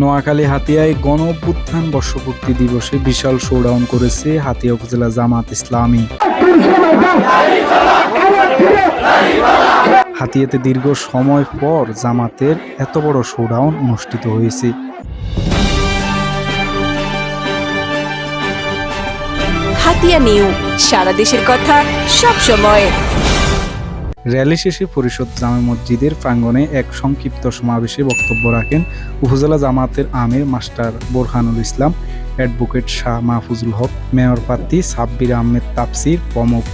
নোয়াখালী হাতিয়ায় গণ অভ্যুত্থান বর্ষপূর্তি দিবসে বিশাল শোডাউন করেছে হাতিয়া উপজেলা জামাত ইসলামী। হাতিয়াতে দীর্ঘ সময় পর জামাতের এত বড় শোডাউন অনুষ্ঠিত হয়েছে। হাতিয়া নিউ, সারা দেশের কথা সব সময় র্যালি শেষে পরিষদ জামে মসজিদের প্রাঙ্গণে এক সংক্ষিপ্ত সমাবেশে বক্তব্য রাখেন উপজেলা জামাতের আমির master Borhanul Islam, advocate Shah Mahfuzul Haque, mayor প্রার্থী সাব্বির আহমেদ তাপসির প্রমুখ।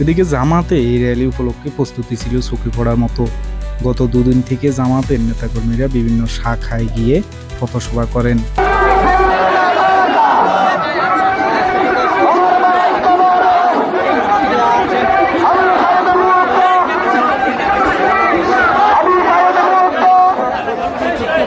এদিকে জামাতে এই র্যালি উপলক্ষে প্রস্তুতি ছিল চোখে পড়ার মতো। গত দুদিন থেকে জামাতের নেতাকর্মীরা বিভিন্ন শাখায় গিয়ে পথসভা করেন।